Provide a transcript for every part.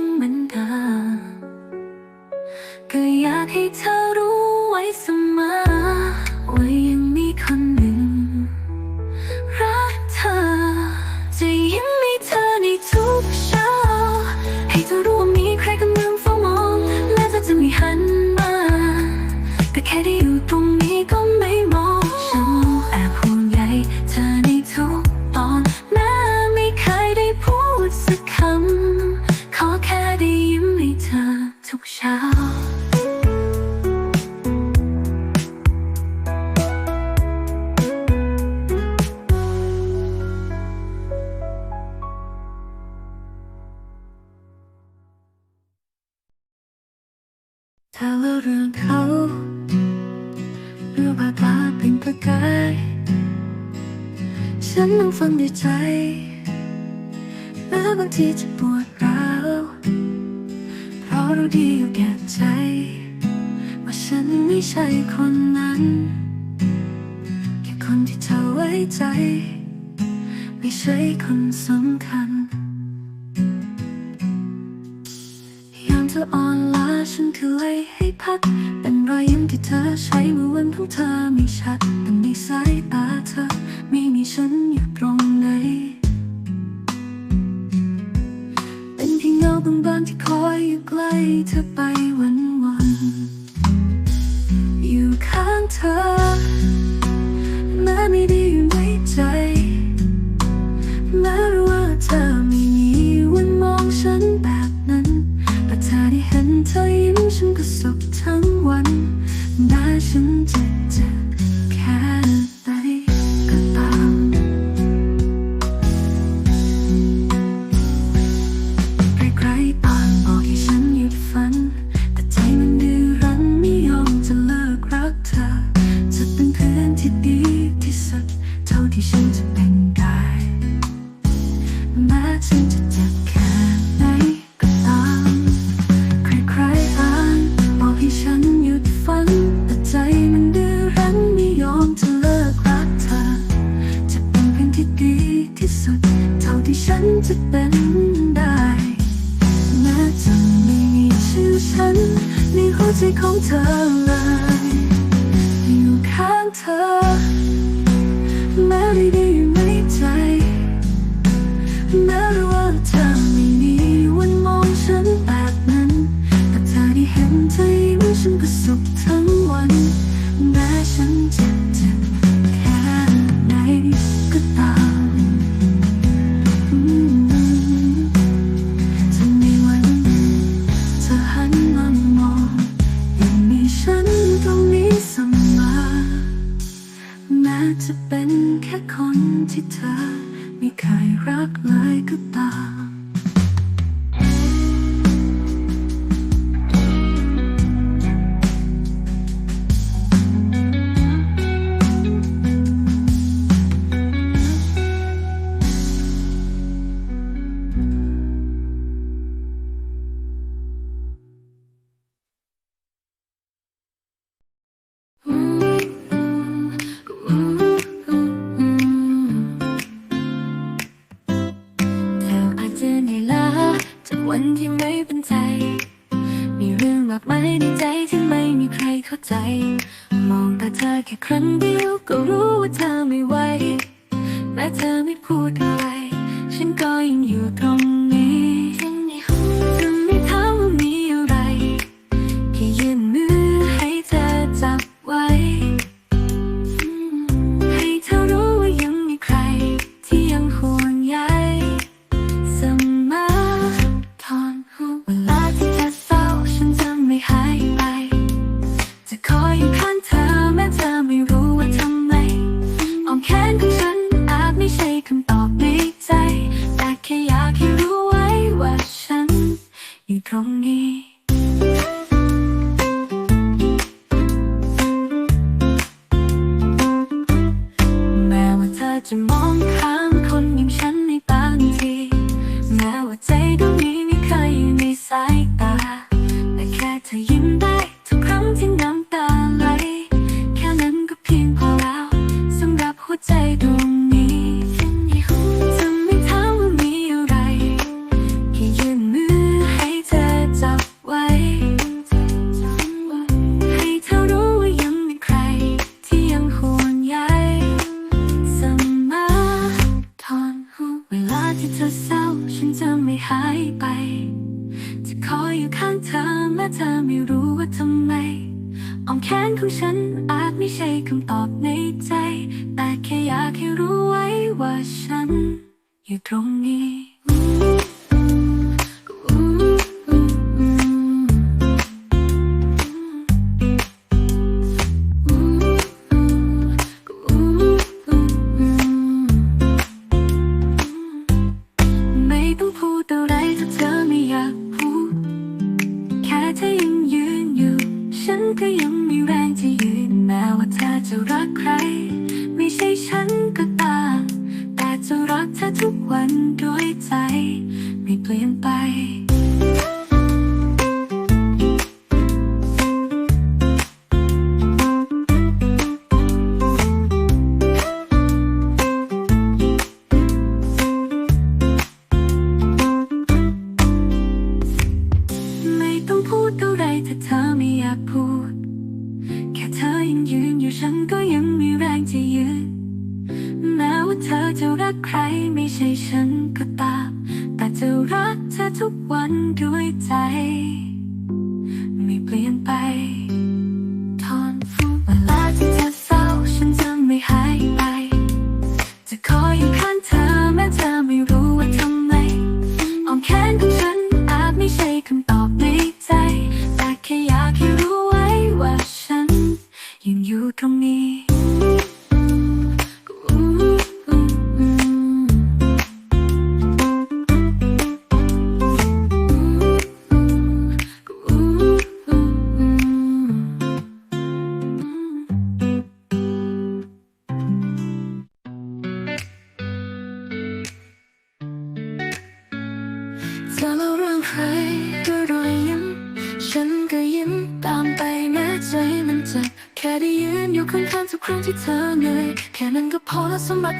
งเหมือนเธอก็อยากให้เธอ ถ้าเล่าเรื่องเขาเรื่องอากาเป็นประกาย ฉันนั่งฟังด้วยใจแม้บางทีจะปวดร้าวเพราะรู้ดีอยู่แก่ใจ ว่าฉันไม่ใช่คนนั้นแค่คนที่เธอไว้ใจ ไม่ใช่คนสำคัญยังเธอออนไล้า ฉันคือไหลให้พักเป็นรอยยิ้มที่เธอใช้เมื่อวันของเธอไม่ชัด แต่ในสายตาเธอ ไม่มีฉันอยู่ตรงไหน เป็นเพียงเงาบางๆที่คอยอยู่ใกล้เธอไปวันวันอยู่ข้างเธอ แม้จะไม่มีชื่อฉันในหัวใจของเธอ จะเป็นแค่คนที่เธอ ไม่เคยรักเลยก็ตาม I tell me put on. aku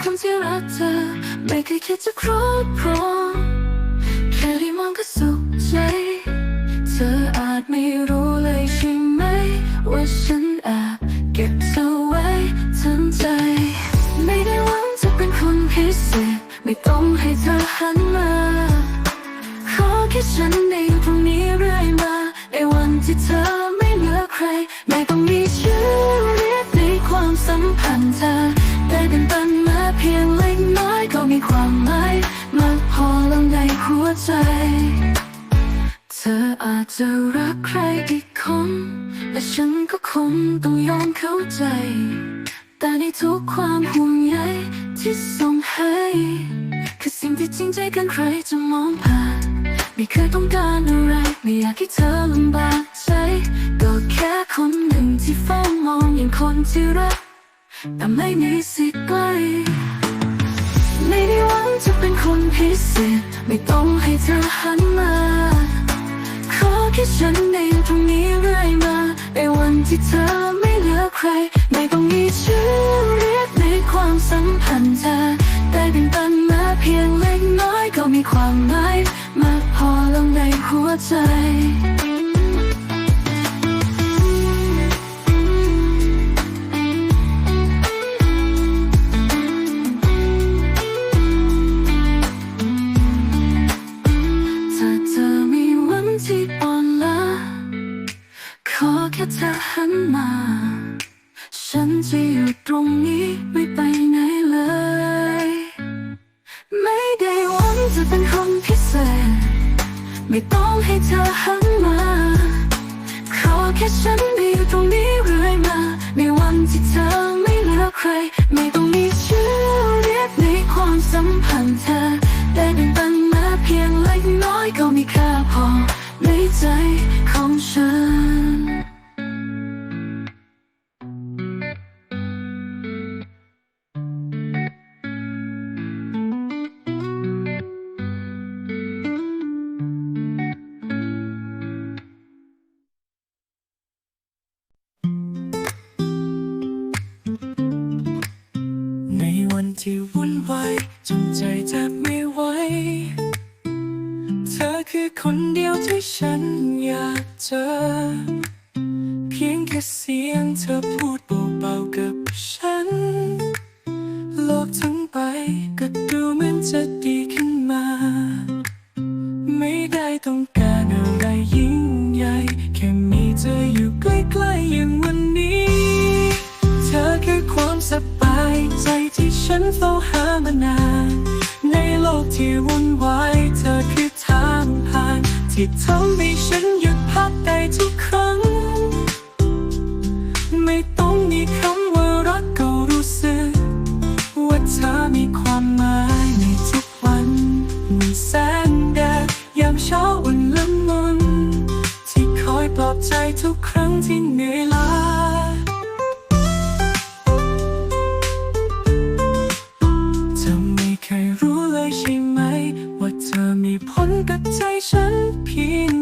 คำที่รักเธอ ไม่เคยคิดจะครอบครองแค่ได้มองก็สุขใจ เธออาจไม่รู้เลยใช่ไหม ว่าฉันแอบเก็บเธอไว้ทั้งใจ ไม่ได้หวังจะเป็นคนพิเศษ ไม่ต้องให้เธอหันมา ขอแค่ฉันได้อยู่ตรงนี้เรื่อยมา ในวันที่เธอไม่เหลือใคร ไม่ต้องมี เพียงเล็กน้อยก็มีความหมายมากพอลงในหัวใจ เธออาจจะรักใครอีกคนและฉันก็คงต้องยอมเข้าใจ แต่ในทุกความห่วงใยที่ส่งให้คือสิ่งที่จริงใจกันใครจะมองผ่าน ไม่เคยต้องการอะไร ไม่อยากให้เธอลำบากใจก็แค่คนหนึ่งที่เฝ้ามองอย่างคนที่รัก แต่ไม่มีสิทใกล้ไม่ได้หวังจะเป็นคนพิเศษ ไม่ต้องให้เธอหันมา ขอแค่ฉันได้อยู่ตรงนี้เรื่อยมาในวันที่เธอไม่เหลือใคร ไม่ต้องมีชื่อเรียกในความสัมพันธ์เธอได้เป็นตันมาเพียงเล็กน้อยก็มีความหมายมากพอลงในหัวใจ Said ti ฉันเพียง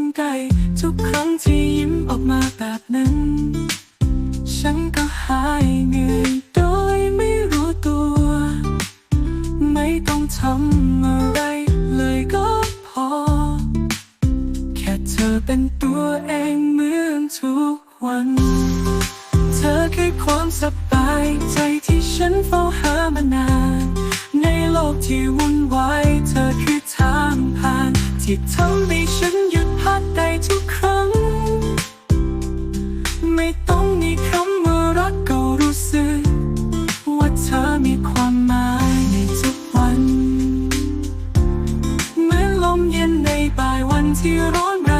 ที่ร้อนแร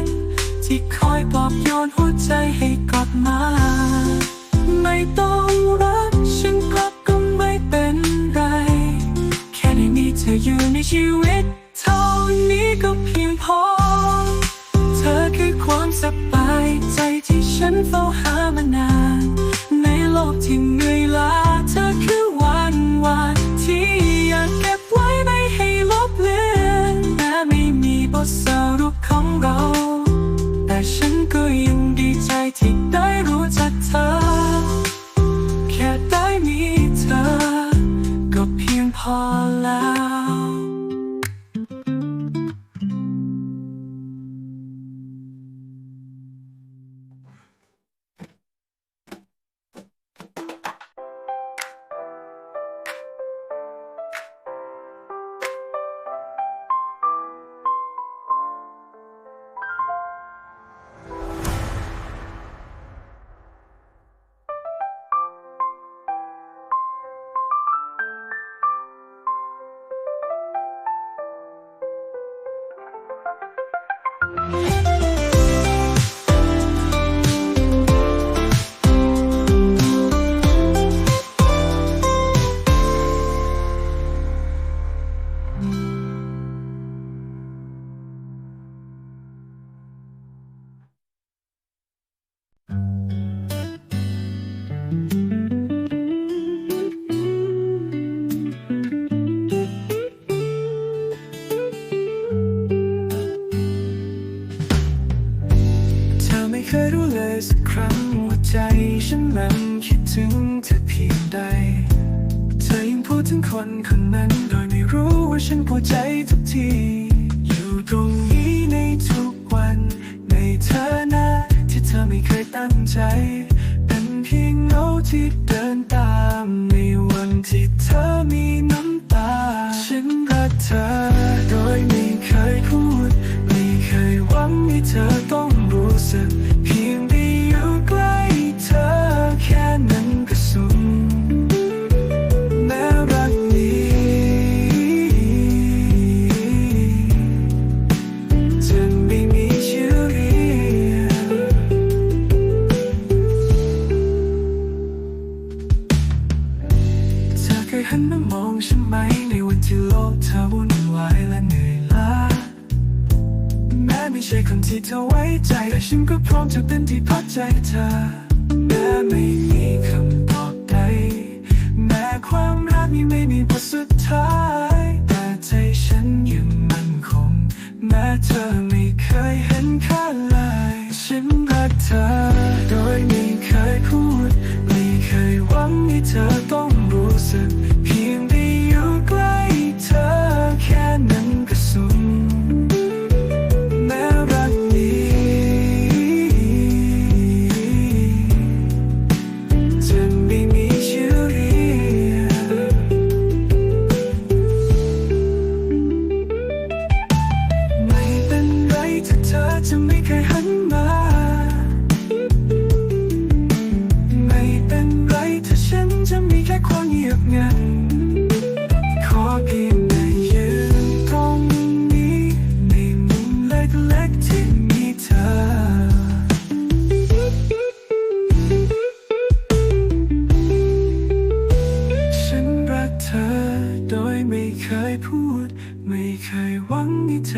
งที่คอยปลอบโยนหัวใจให้กลับมา ไม่ต้องรักฉันกลับก็ไม่เป็นไร แค่ได้มีเธออยู่ในชีวิต เท่านี้ก็เพียงพอ เธอคือความสบายใจที่ฉันเฝ้าหามานาน ในโลกที่เหนื่อยล้าเธอคือ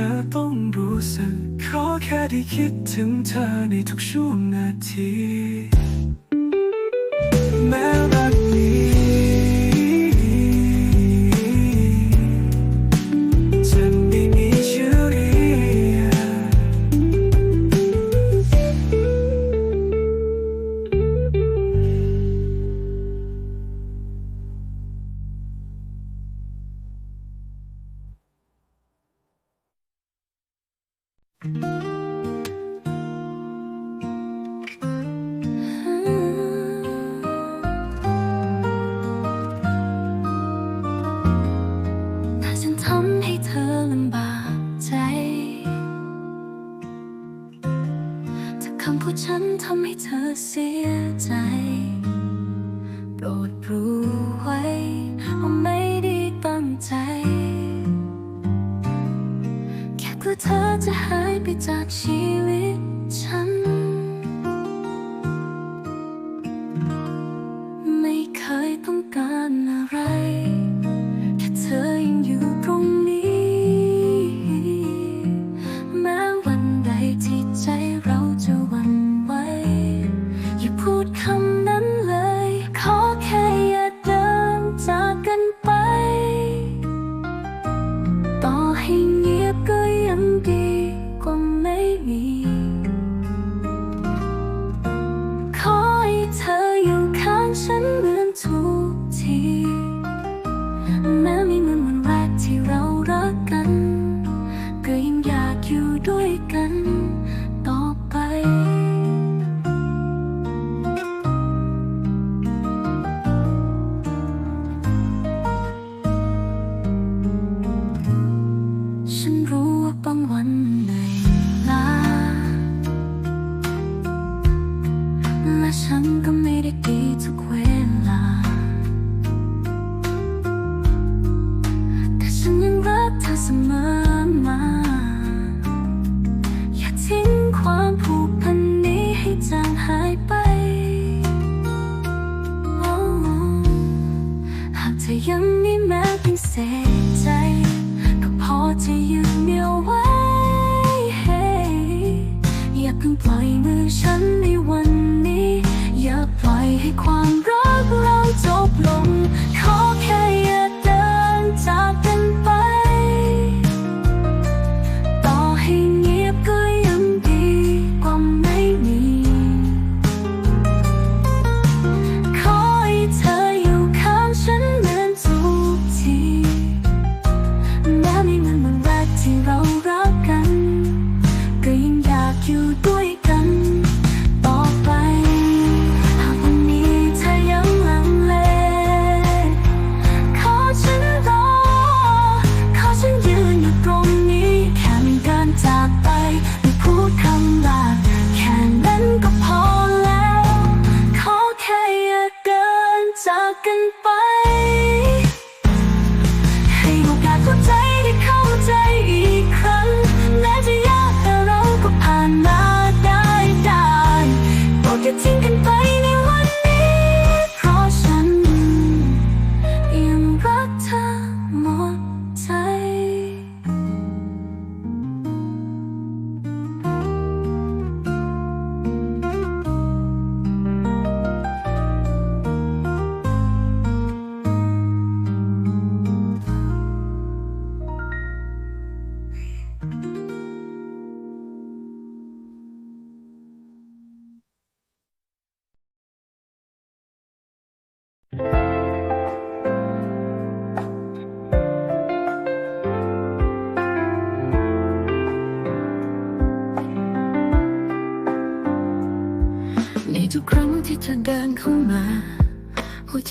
ธอต้องรู้สึก ขอแค่ได้คิดถึงเธอในทุกช่วงนาที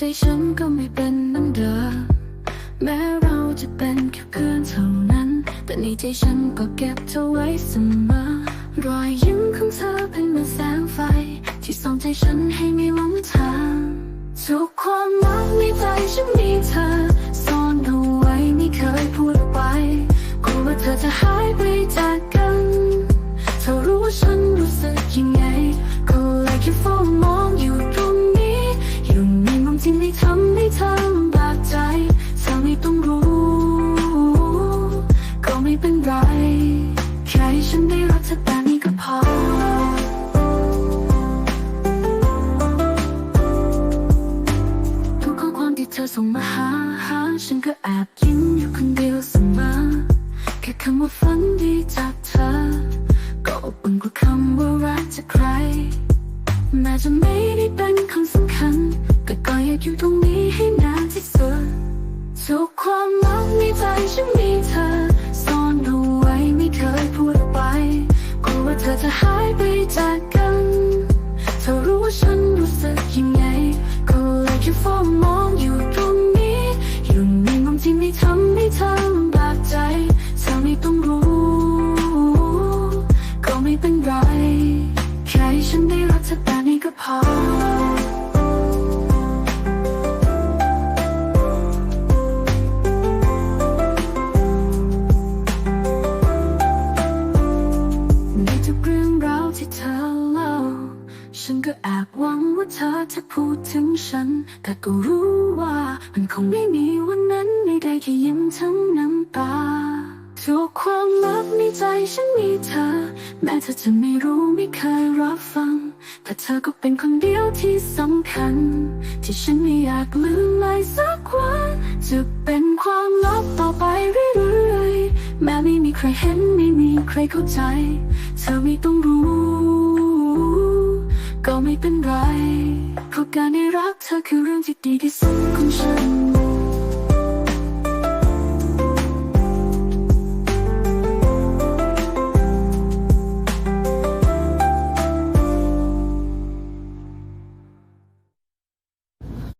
ใจฉันก็ไม่เป็นเหมือนเดิมแม้เราจะเป็นแค่เพื่อนเท่านั้น แต่ในใจฉันก็เก็บเธอไว้เสมอ รอยยิ้มของเธอเป็นเหมือนแสงไฟ ที่ส่องใจฉันให้ไม่หลงทางทุกความรักในใจฉันมีเธอซ่อนเอาไว้ไม่เคยพูดไปกลัวว่าเธอจะหายไปจากกัน เธอรู้ว่าฉันรู้สึกยังไงก็เลยแค่เฝ้ามอง ส่งมาหาหาฉันก็แอบยิ้มอยู่คนเดียวเสมอแค่คำว่าฝันดีจากเธอ ก็อบอุ่นกว่าคำว่ารักจากใคร แม้จะไม่ได้เป็นคำสำคัญก็ก็อยากอยู่ตรงนี้ให้นานที่สุดทุกความรักในใจฉันมีเธอซ่อนเอาไว้ไม่เคยพูดไปกลัวว่าเธอจะหายไปจากกันเธอรู้ว่าฉันรู้สึกยังไงก็เลยแค่เฝ้ามองอยู่ ทำให้เธอลำบากใจเธอไม่ต้องรู้ ก็ไม่เป็นไร แค่ฉันได้รักเธอแบบนี้ก็พอ เธอจะพูดถึงฉัน แต่ก็รู้ว่ามันคงไม่มีวันนั้นไม่ได้แค่ยิ้มทั้งน้ำตาทุกความลับในใจฉันมีเธอ แม้เธอจะไม่รู้ไม่เคยรับฟัง แต่เธอก็เป็นคนเดียวที่สำคัญ ที่ฉันไม่อยากลืมเลยสักวันจะเป็นความลับต่อไปเรื่อยๆแม้ไม่มีใครเห็นไม่มีใครเข้าใจ เธอไม่ต้องรู้ ก็ไม่เป็นไร เพราะการได้รักเธอคือเรื่องที่ดีที่สุดของฉัน